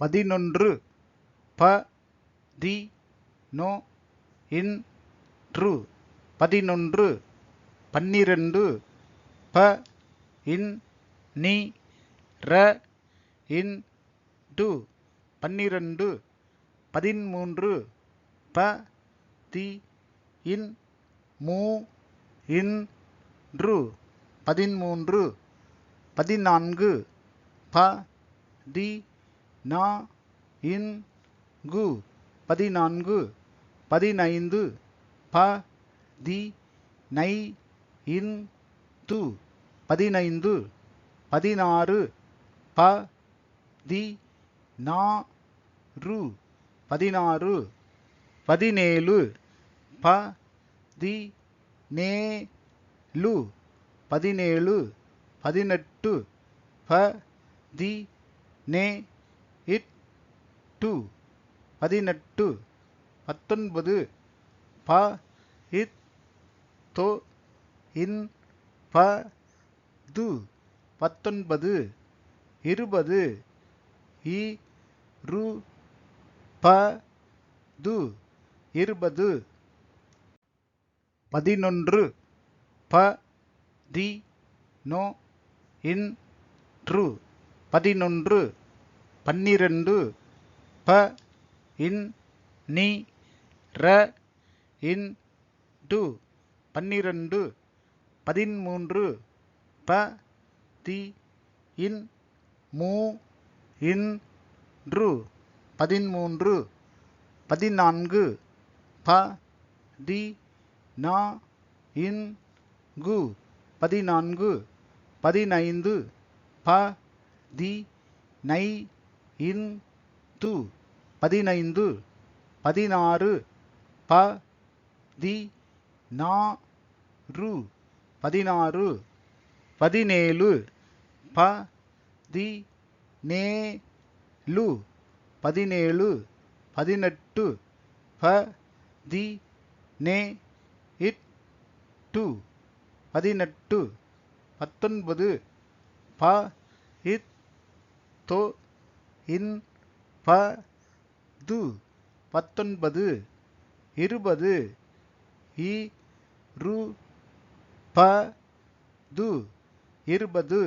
பதினொன்று ப தி நொ இன் று. பதினொன்று பன்னிரண்டு ப இன் நி ர இன் டு. பன்னிரண்டு பதின்மூன்று ப தி இன் மூ இன் று. பதின்மூன்று பதினான்கு ப தி நா இன் கு பதினான்கு பதினைந்து ப தி நை இன் து பதினைந்து பதினாறு ப தி நா ரு பதினாறு பதினேழு ப தி நே லு பதினேழு பதினெட்டு ப தி நே இட் டு பதினெட்டு பத்தொன்பது ப இத் தொ இன் ப து பத்தொன்பது இருபது இ ரு ப து இருபது பதினொன்று ப தி நோ இன் று பதினொன்று பன்னிரண்டு ப இன் நி ர இன் டு. பன்னிரண்டு பதின்மூன்று ப தி இன் மூ இன் று. பதின்மூன்று பதினான்கு ப தி நா இன் கு. பதினான்கு பதினைந்து ப தி நை இந்து பதினைந்து பதினாறு ப தி நா ரு பதினாறு பதினேழு ப தி நே லு பதினேழு பதினெட்டு ப தி நே இட் டு பதினெட்டு பத்தொன்பது ப இத் தொ இன் ப து பத்தொன்பது இருபது இ ரு ப து இருபது